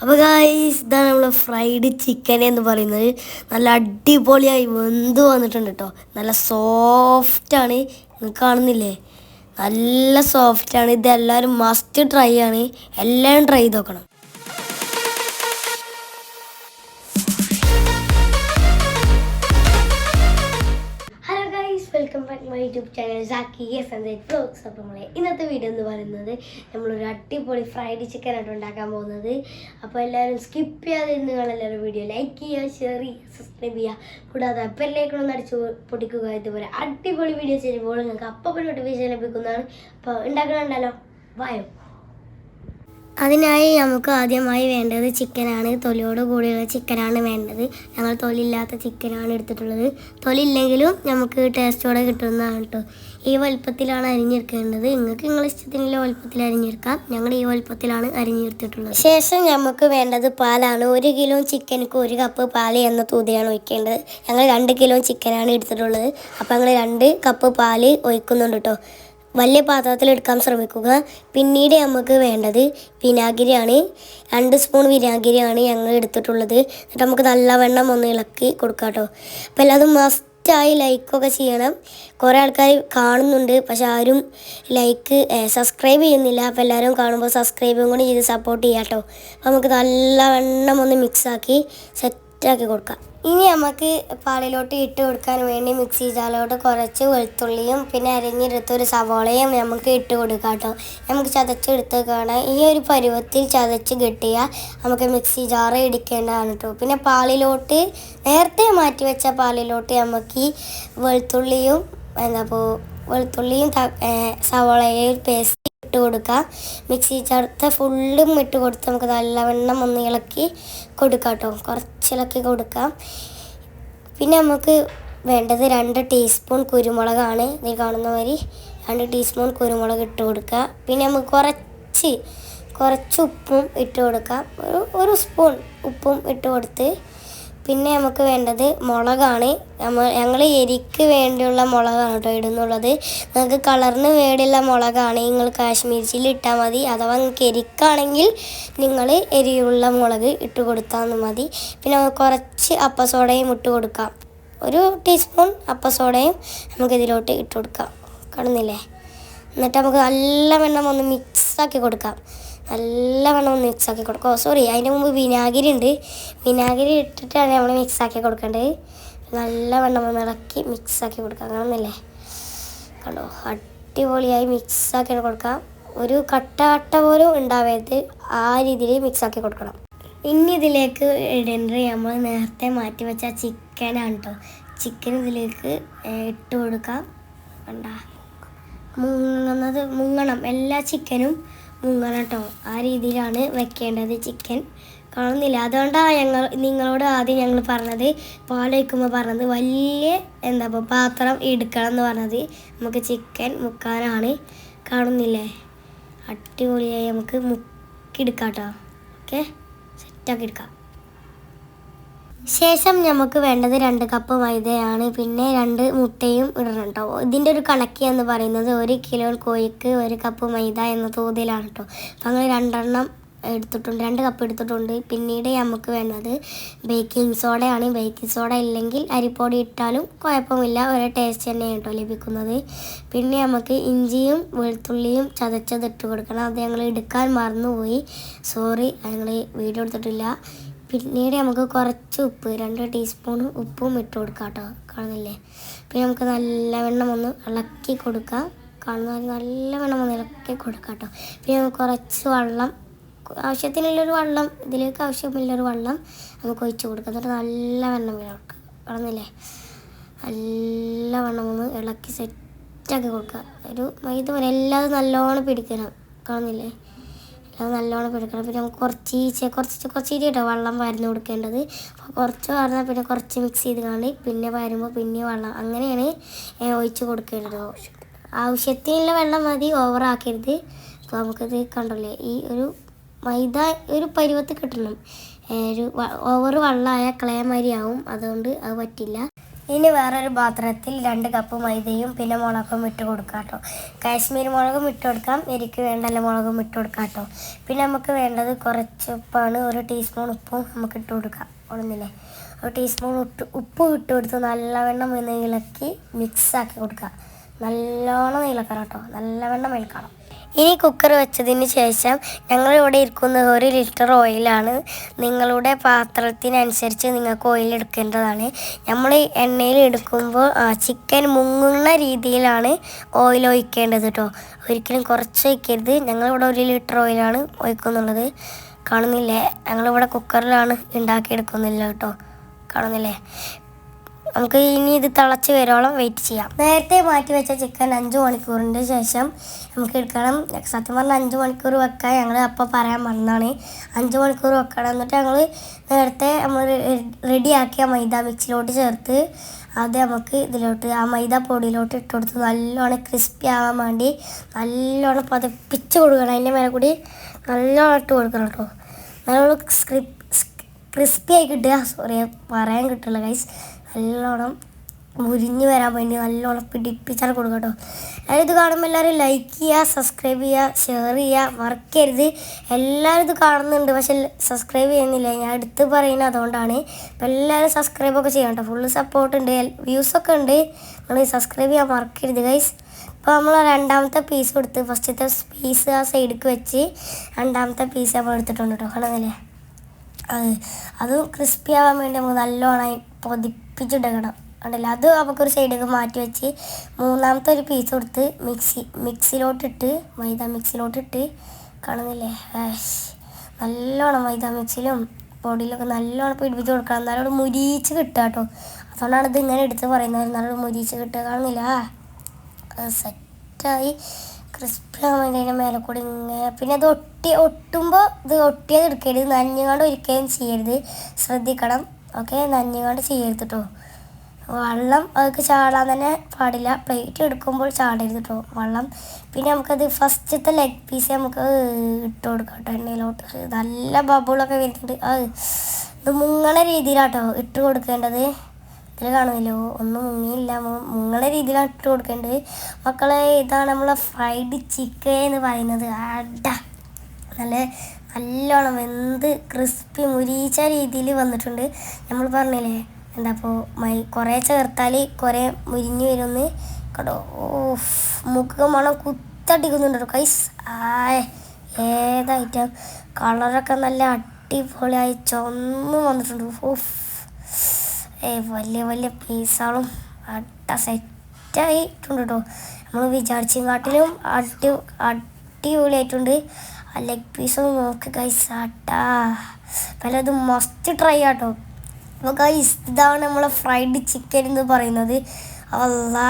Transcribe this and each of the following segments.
അപ്പോൾ ഗായ്സ് ഇതാണ് നമ്മൾ ഫ്രൈഡ് ചിക്കൻ എന്ന് പറയുന്നത്. നല്ല അടിപൊളിയായി വെന്ത് വന്നിട്ടുണ്ട് കേട്ടോ നല്ല സോഫ്റ്റാണ് നിങ്ങൾ കാണുന്നില്ലേ? നല്ല സോഫ്റ്റാണ് ഇത് എല്ലാവരും മസ്റ്റ് ട്രൈ ആണ്. എല്ലാവരും ട്രൈ ചെയ്ത് നോക്കണം YouTube channel Zaki S N blogs അപ്പോൾ നമ്മളെ ഇന്നത്തെ വീഡിയോ എന്ന് പറയുന്നത് നമ്മളൊരു അടിപൊളി ഫ്രൈഡ് ചിക്കൻ ആയിട്ട് ഉണ്ടാക്കാൻ പോകുന്നത്. അപ്പോൾ എല്ലാവരും സ്കിപ്പ് ചെയ്യാതെ നിങ്ങൾ എല്ലാവരും വീഡിയോ ലൈക്ക് ചെയ്യുക ഷെയർ ചെയ്യുക സബ്സ്ക്രൈബ് ചെയ്യുക. കൂടാതെ അപ്പല്ലേക്കൊന്ന് അടിച്ച് പൊടിക്കുക ഇതുപോലെ അടിപൊളി വീഡിയോ ചെയ്യുമ്പോൾ നിങ്ങൾക്ക് അപ്പം നോട്ടിഫിക്കേഷൻ ലഭിക്കുന്നതാണ്. അപ്പോൾ ഉണ്ടാക്കണുണ്ടല്ലോ? വായോ. അതിനായി നമുക്ക് ആദ്യമായി വേണ്ടത് ചിക്കനാണ്. തൊലിയോട് കൂടിയുള്ള ചിക്കനാണ് വേണ്ടത്. ഞങ്ങൾ തൊലിയില്ലാത്ത ചിക്കനാണ് എടുത്തിട്ടുള്ളത്. തൊലി ഇല്ലെങ്കിലും നമുക്ക് ടേസ്റ്റോടെ കിട്ടുന്നതാണ് കേട്ടോ ഈ വലുപ്പത്തിലാണ് അരിഞ്ഞെടുക്കേണ്ടത്. നിങ്ങൾക്ക് നിങ്ങൾ ഇഷ്ടത്തിനുള്ള വലുപ്പത്തിൽ അരിഞ്ഞെടുക്കാം. ഞങ്ങൾ ഈ വലുപ്പത്തിലാണ് അരിഞ്ഞെടുത്തിട്ടുള്ളത്. ശേഷം നമുക്ക് വേണ്ടത് പാലാണ്. ഒരു കിലോ ചിക്കനക്ക് ഒരു കപ്പ് പാൽ എന്ന തൂതിയാണ് ഒഴിക്കേണ്ടത്. ഞങ്ങൾ രണ്ട് കിലോ ചിക്കനാണ് എടുത്തിട്ടുള്ളത്. അപ്പോൾ ഞങ്ങൾ രണ്ട് കപ്പ് പാൽ ഒഴിക്കുന്നുണ്ട് കേട്ടോ വലിയ പാത്രത്തിൽ എടുക്കാൻ ശ്രമിക്കുക. പിന്നീട് നമുക്ക് വേണ്ടത് വിനാഗിരിയാണ്. രണ്ട് സ്പൂൺ വിനാഗിരിയാണ് ഞങ്ങൾ എടുത്തിട്ടുള്ളത്. എന്നിട്ട് നമുക്ക് നല്ലവണ്ണം ഒന്ന് ഇളക്കി കൊടുക്കാം കേട്ടോ. അപ്പോൾ എല്ലാതും മസ്റ്റായി ലൈക്കൊക്കെ ചെയ്യണം. കുറേ ആൾക്കാർ കാണുന്നുണ്ട് പക്ഷെ ആരും ലൈക്ക് സബ്സ്ക്രൈബ് ചെയ്യുന്നില്ല. അപ്പോൾ എല്ലാവരും കാണുമ്പോൾ സബ്സ്ക്രൈബും കൂടി ചെയ്ത് സപ്പോർട്ട് ചെയ്യാം കേട്ടോ. അപ്പോൾ നമുക്ക് നല്ലവണ്ണം ഒന്ന് മിക്സാക്കി സെറ്റാക്കി കൊടുക്കാം. ഇനി നമുക്ക് പാലിലോട്ട് ഇട്ട് കൊടുക്കാൻ വേണ്ടി മിക്സി ജാറിലോട്ട് കുറച്ച് വെളുത്തുള്ളിയും പിന്നെ അരിഞ്ഞെടുത്ത ഒരു സവാളയും നമുക്ക് ഇട്ട് കൊടുക്കാം കേട്ടോ. നമുക്ക് ചതച്ചെടുത്ത് കാണാം ഈ ഒരു പരുവത്തിൽ ചതച്ച് കിട്ടിയാൽ നമുക്ക് മിക്സി ജാറ് ഇടിക്കേണ്ടതാണ് കേട്ടോ. പിന്നെ പാലിലോട്ട് നേരത്തെ മാറ്റി വെച്ച പാലിലോട്ട് നമുക്ക് വെളുത്തുള്ളിയും എന്താ വെളുത്തുള്ളിയും സവോളയും പേസ്റ്റ് ഇട്ട് കൊടുക്കാം മിക്സി ചേർത്ത് ഫുള്ളും ഇട്ട് കൊടുത്ത് നമുക്ക് നല്ലവണ്ണം ഒന്ന് ഇളക്കി കൊടുക്കാം കേട്ടോ. കുറച്ച് ഇളക്കി കൊടുക്കാം. പിന്നെ നമുക്ക് വേണ്ടത് രണ്ട് ടീസ്പൂൺ കുരുമുളകാണ്. ഇതിൽ കാണുന്ന മാതിരി രണ്ട് ടീസ്പൂൺ കുരുമുളക് ഇട്ട് കൊടുക്കുക. പിന്നെ നമുക്ക് കുറച്ച് കുറച്ച് ഉപ്പും ഇട്ട് കൊടുക്കാം. ഒരു ഒരു സ്പൂൺ ഉപ്പും ഇട്ട് കൊടുത്ത് പിന്നെ നമുക്ക് വേണ്ടത് മുളകാണ്. നമ്മൾ ഞങ്ങൾ എരിക്ക് വേണ്ടിയുള്ള മുളകാണ് കേട്ടോ ഇടുന്നുള്ളത്. നിങ്ങൾക്ക് കളറിന് വേണ്ടിയുള്ള മുളകാണ്. നിങ്ങൾ കാശ്മീരി ചില്ലി ഇട്ടാൽ മതി. അഥവാ നിങ്ങൾക്ക് എരിക്കാണെങ്കിൽ നിങ്ങൾ എരിയുള്ള മുളക് ഇട്ട് കൊടുത്താൽ മതി. പിന്നെ കുറച്ച് അപ്പസോഡയും ഇട്ട് കൊടുക്കാം. ഒരു ടീസ്പൂൺ അപ്പസോഡയും നമുക്ക് ഇതിലോട്ട് ഇട്ട് കൊടുക്കാം. കാണുന്നില്ലേ? എന്നിട്ട് നമുക്ക് നല്ല വെണ്ണം ഒന്ന് മിക്സാക്കി കൊടുക്കാം. നല്ലവണ്ണം ഒന്ന് മിക്സാക്കി കൊടുക്കുക സോറി അതിന്റെ മുമ്പ് വിനാഗിരി ഉണ്ട്. വിനാഗിരി ഇട്ടിട്ടാണ് നമ്മൾ മിക്സാക്കി കൊടുക്കേണ്ടത്. നല്ലവണ്ണം ഒന്ന് ഇളക്കി മിക്സാക്കി അങ്ങനെ കാണുന്നില്ലേ? കണ്ടോ? അടിപൊളിയായി മിക്സാക്കി കൊടുക്കാം. ഒരു കട്ട കട്ട പോലും ഉണ്ടാവരുത്. ആ രീതിയിൽ മിക്സാക്കി കൊടുക്കണം. ഇനി ഇതിലേക്ക് ഇടേണ്ടത് നമ്മൾ നേരത്തെ മാറ്റി വെച്ച ചിക്കനാണ് കേട്ടോ ചിക്കൻ ഇതിലേക്ക് ഇട്ട് കൊടുക്കാം. കണ്ട? മുങ്ങുന്നത് മുങ്ങണം. എല്ലാ ചിക്കനും മുങ്ങണം കേട്ടോ ആ രീതിയിലാണ് വെക്കേണ്ടത് ചിക്കൻ കാണുന്നില്ല. അതുകൊണ്ടാണ് ഞങ്ങൾ നിങ്ങളോട് ആദ്യം ഞങ്ങൾ പറഞ്ഞത് പാൽ വയ്ക്കുമ്പോൾ പറഞ്ഞത് വലിയ എന്താ ഇപ്പോൾ പാത്രം എടുക്കണം എന്ന് പറഞ്ഞത് നമുക്ക് ചിക്കൻ മുക്കാനാണ്. കാണുന്നില്ലേ? അടിപൊളിയായി. നമുക്ക് മുക്കിയെടുക്കാം കേട്ടോ ഓക്കെ സെറ്റാക്കി എടുക്കാം. ശേഷം നമുക്ക് വേണ്ടത് രണ്ട് കപ്പ് മൈദയാണ്. പിന്നെ രണ്ട് മുട്ടയും ഇടണം കേട്ടോ ഇതിന്റെ ഒരു കണക്ക് എന്ന് പറയുന്നത് ഒരു കിലോ കോഴിക്ക് ഒരു കപ്പ് മൈദ എന്ന തോതിലാണ് കേട്ടോ അപ്പം അങ്ങനെ രണ്ടെണ്ണം എടുത്തിട്ടുണ്ട്. രണ്ട് കപ്പ് എടുത്തിട്ടുണ്ട്. പിന്നീട് നമുക്ക് വേണ്ടത് ബേക്കിംഗ് സോഡയാണ് ബേക്കിംഗ് സോഡ ഇല്ലെങ്കിൽ അരിപ്പൊടി ഇട്ടാലും കുഴപ്പമില്ല. ഒരേ ടേസ്റ്റ് തന്നെയാണ് കേട്ടോ ലഭിക്കുന്നത്. പിന്നെ നമുക്ക് ഇഞ്ചിയും വെളുത്തുള്ളിയും ചതച്ചത് ഇട്ട് കൊടുക്കണം. അത് ഞങ്ങൾ എടുക്കാൻ മറന്നുപോയി. സോറി ഞങ്ങൾ വീഡിയോ എടുത്തിട്ടില്ല. പിന്നീട് നമുക്ക് കുറച്ച് ഉപ്പ് രണ്ട് ടീസ്പൂൺ ഉപ്പും ഇട്ട് കൊടുക്കാം കേട്ടോ കാണുന്നില്ലേ? പിന്നെ നമുക്ക് നല്ലവണ്ണം ഒന്ന് ഇളക്കി കൊടുക്കാം. കാണുന്ന നല്ല നല്ലവണ്ണം ഒന്ന് ഇളക്കി കൊടുക്കാം കേട്ടോ. പിന്നെ നമുക്ക് കുറച്ച് വെള്ളം ആവശ്യത്തിനുള്ളൊരു വെള്ളം ഇതിലേക്ക് ആവശ്യമില്ലൊരു വെള്ളം നമുക്ക് ഒഴിച്ച് കൊടുക്കാം. എന്നിട്ട് നല്ലവണ്ണം ഇളക്കുക കാണുന്നില്ലേ? നല്ലവണ്ണം ഒന്ന് ഇളക്കി സെറ്റാക്കി കൊടുക്കുക. ഒരു മൈദ പോലെ എല്ലാതും നല്ലോണം പിടിക്കണം കാണുന്നില്ലേ? അത് നല്ലോണം പിടിക്കണം പിന്നെ നമുക്ക് കുറച്ച് ഈച്ച കുറച്ച് കുറച്ച് കേട്ടോ വെള്ളം വരുന്നു കൊടുക്കേണ്ടത്. അപ്പോൾ കുറച്ച് പറഞ്ഞാൽ പിന്നെ കുറച്ച് മിക്സ് ചെയ്ത് കാണി പിന്നെ വരുമ്പോൾ പിന്നെ വെള്ളം. അങ്ങനെയാണ് ഒഴിച്ച് കൊടുക്കേണ്ടത്. ആവശ്യത്തിനുള്ള വെള്ളം മതി ഓവറാക്കരുത് അപ്പോൾ നമുക്കിത് കണ്ടല്ലേ ഈ ഒരു മൈദ ഒരു പരുവത്ത് കിട്ടണം. ഒരു ഓവർ വെള്ളമായ ക്ലേ മാതിരി ആവും. അതുകൊണ്ട് അത് പറ്റില്ല. ഇനി വേറൊരു പാത്രത്തിൽ രണ്ട് കപ്പ് മൈദയും പിന്നെ മുളകും ഇട്ട് കൊടുക്കാം കേട്ടോ കാശ്മീരി മുളകും ഇട്ട് കൊടുക്കാം എനിക്ക് വേണ്ടല്ല മുളകും ഇട്ട് കൊടുക്കാം കേട്ടോ പിന്നെ നമുക്ക് വേണ്ടത് കുറച്ച് ഉപ്പാണ് ഒരു ടീസ്പൂൺ ഉപ്പും നമുക്ക് ഇട്ട് കൊടുക്കാം. ഒന്നില്ലേ ഒരു ടീസ്പൂൺ ഉട്ട് ഉപ്പ് ഇട്ട് കൊടുത്ത് നല്ലവണ്ണം ഇളക്കി മിക്സാക്കി കൊടുക്കുക നല്ലോണം ഇളക്കണം കേട്ടോ. നല്ലവണ്ണം ഇളക്കണം ഇനി കുക്കർ വെച്ചതിന് ശേഷം ഞങ്ങളിവിടെ ഇരിക്കുന്നത് ഒരു ലിറ്റർ ഓയിലാണ് നിങ്ങളുടെ പാത്രത്തിനനുസരിച്ച് നിങ്ങൾക്ക് ഓയിൽ എടുക്കേണ്ടതാണ്. നമ്മൾ എണ്ണയിൽ എടുക്കുമ്പോൾ ചിക്കൻ മുങ്ങുന്ന രീതിയിലാണ് ഓയിൽ ഒഴിക്കേണ്ടത് കേട്ടോ ഒരിക്കലും കുറച്ച് ഒഴിക്കരുത്. ഞങ്ങളിവിടെ ഒരു ലിറ്റർ ഓയിലാണ് ഒഴിക്കുന്നുള്ളത്. കാണുന്നില്ലേ? ഞങ്ങളിവിടെ കുക്കറിലാണ് ഉണ്ടാക്കിയെടുക്കുന്നില്ല കേട്ടോ കാണുന്നില്ലേ? നമുക്ക് ഇനി ഇത് തിളച്ച് വരോളം വെയിറ്റ് ചെയ്യാം. നേരത്തെ മാറ്റി വെച്ച ചിക്കൻ അഞ്ച് മണിക്കൂറിന്റെ ശേഷം നമുക്ക് എടുക്കണം. സത്യം പറഞ്ഞാൽ അഞ്ച് മണിക്കൂർ വെക്കാൻ ഞങ്ങൾ അപ്പോൾ പറയാൻ മറന്നാണ്. അഞ്ച് മണിക്കൂർ വെക്കണം. എന്നിട്ട് ഞങ്ങൾ നേരത്തെ നമ്മൾ റെഡിയാക്കിയ മൈദ മിക്സിലോട്ട് ചേർത്ത് അത് നമുക്ക് ഇതിലോട്ട് ആ മൈദ പൊടിയിലോട്ട് ഇട്ട് കൊടുത്ത് നല്ലോണം ക്രിസ്പി ആവാൻ വേണ്ടി നല്ലോണം പതപ്പിച്ച് കൊടുക്കണം. അതിന്റെ മേലെ കൂടി നല്ലോണം ഇട്ട് കൊടുക്കണം കേട്ടോ. നല്ലോണം ക്രിസ്പി ആയി കിട്ടുക. സോറി പറയാൻ കിട്ടില്ല ഗൈസ് നല്ലോണം മുരിഞ്ഞ് വരാൻ വേണ്ടി നല്ലോണം പിടിപ്പിച്ചാൽ കൊടുക്കുക കേട്ടോ. എല്ലാവരും ഇത് കാണുമ്പോൾ എല്ലാവരും ലൈക്ക് ചെയ്യുക സബ്സ്ക്രൈബ് ചെയ്യുക ഷെയർ ചെയ്യുക മറക്കരുത്. എല്ലാവരും ഇത് കാണുന്നുണ്ട് പക്ഷെ സബ്സ്ക്രൈബ് ചെയ്യുന്നില്ല. ഞാൻ എടുത്ത് പറയുന്നത് അതുകൊണ്ടാണ്. അപ്പോൾ എല്ലാവരും സബ്സ്ക്രൈബൊക്കെ ചെയ്യണം കേട്ടോ. ഫുൾ സപ്പോർട്ട് ഉണ്ട് വ്യൂസൊക്കെ ഉണ്ട്. നിങ്ങൾ സബ്സ്ക്രൈബ് ചെയ്യാൻ മറക്കരുത് ഗൈസ് ഇപ്പോൾ നമ്മൾ രണ്ടാമത്തെ പീസ് കൊടുത്ത് ഫസ്റ്റത്തെ പീസ് ആ സൈഡിലേക്ക് വെച്ച് രണ്ടാമത്തെ പീസ് നമ്മൾ എടുത്തിട്ടുണ്ട് കേട്ടോ. കാണുന്നില്ലേ? അത് ക്രിസ്പി ആവാൻ വേണ്ടി നമുക്ക് നല്ലോണമായി പൊതിപ്പിച്ചിടണം ഉണ്ടല്ലോ അത് നമുക്കൊരു സൈഡിലേക്ക് മാറ്റി വെച്ച് മൂന്നാമത്തെ ഒരു പീസ് കൊടുത്ത് മിക്സി മിക്സിയിലോട്ടിട്ട് മൈദ മിക്സിയിലോട്ടിട്ട് കാണുന്നില്ലേ? നല്ലോണം മൈദ മിക്സിയിലും പൊടിയിലൊക്കെ നല്ലോണം പിടിപ്പിച്ച് കൊടുക്കണം. എന്നാലും മുരിച്ച് കിട്ടുക കേട്ടോ. അതുകൊണ്ടാണ് ഇത് ഇങ്ങനെ എടുത്ത് പറയുന്നത്. നല്ലോണം മുരിച്ച് കിട്ടുക. കാണുന്നില്ല? സെറ്റായി ക്രിസ്പി അതിന്റെ മേലെ കൂടി ഇങ്ങനെ പിന്നെ അത് ഒട്ടി ഒട്ടുമ്പോൾ ഇത് ഒട്ടിയത് എടുക്കരുത്. നനഞ്ഞുകൊണ്ട് ഒരിക്കലും ചെയ്യരുത്. ശ്രദ്ധിക്കണം. ഓക്കെ? നനഞ്ഞുകൊണ്ട് ചെയ്യരുത് കേട്ടോ വെള്ളം അതൊക്കെ ചാടാൻ തന്നെ പാടില്ല. പ്ലേറ്റ് എടുക്കുമ്പോൾ ചാടരുത് കേട്ടോ വെള്ളം പിന്നെ നമുക്കത് ഫസ്റ്റത്തെ ലെഗ് പീസ് നമുക്ക് ഇട്ട് കൊടുക്കാം കേട്ടോ എണ്ണയിലോട്ട്. നല്ല ബബിളൊക്കെ വരുന്നുണ്ട്. അത് ഇത് മുങ്ങണ രീതിയിലാട്ടോ ഇട്ട് കൊടുക്കേണ്ടത്. ഇതിൽ കാണുമല്ലോ ഒന്നും മുങ്ങിയില്ല. മുങ്ങളെ രീതിയിലാണ് ഇട്ട് കൊടുക്കേണ്ടത്. മക്കളെ ഇതാണ് നമ്മളെ ഫ്രൈഡ് ചിക്കൻ എന്ന് പറയുന്നത്. അട നല്ല നല്ലോണം എന്ത് ക്രിസ്പി മുരിച്ച രീതിയിൽ വന്നിട്ടുണ്ട്. നമ്മൾ പറഞ്ഞില്ലേ എന്താ ഇപ്പോൾ മൈ കുറേ ചേർത്താൽ കുറേ മുരിഞ്ഞ് വരുമെന്ന് കേട്ടോ ഓഫ് മുഖ മണം കുത്തടിക്കുന്നുണ്ട് കൈസ് ആയ ഏതായിട്ടും കളറൊക്കെ നല്ല അടിപൊളിയായി ചൊന്നും വന്നിട്ടുണ്ട്. ഓഫ് വലിയ വലിയ പീസുകളും അട്ട സെറ്റായിട്ടുണ്ട് കേട്ടോ നമ്മൾ വിചാരിച്ചെങ്കാട്ടിലും അടി അടിപൊളിയായിട്ടുണ്ട്. ആ ലെഗ് പീസും നോക്ക് ഗൈസ് അട്ടാ. ഇത് മസ്റ്റ് ട്രൈ ആട്ടോ. അപ്പോൾ ഗൈസ് ഇതാണ് നമ്മളെ ഫ്രൈഡ് ചിക്കൻ എന്ന് പറയുന്നത്. അല്ലാ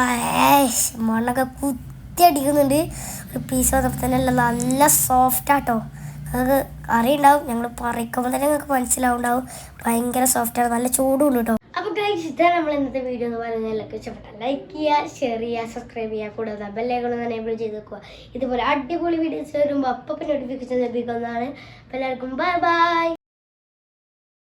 മണ്ണൊക്കെ കുത്തി അടിക്കുന്നുണ്ട്. ഒരു പീസ് വന്നപ്പോൾ തന്നെ നല്ല സോഫ്റ്റ് ആട്ടോ. നിങ്ങൾക്ക് അറിയുണ്ടാവും ഞങ്ങൾ പറിക്കുമ്പോൾ തന്നെ നിങ്ങൾക്ക് മനസ്സിലാവുണ്ടാവും. ഭയങ്കര സോഫ്റ്റാണ് നല്ല ചൂടുണ്ട് കേട്ടോ ഗൈസ് ഇതാണ് നമ്മൾ ഇന്നത്തെ വീഡിയോ എന്ന് പറയുന്നത്. എല്ലാവർക്കും ഇഷ്ടപ്പെട്ട ലൈക്ക് ചെയ്യുക ഷെയർ ചെയ്യുക സബ്സ്ക്രൈബ് ചെയ്യുക. കൂടാതെ ബെല്ലൈക്കണം എനേബിൾ ചെയ്ത് വെക്കുക. ഇതുപോലെ അടിപൊളി വീഡിയോസ് വരുമ്പോൾ അപ്പം നോട്ടിഫിക്കേഷൻ ലഭിക്കുന്നതാണ്. അപ്പോൾ എല്ലാവർക്കും ബൈ ബൈ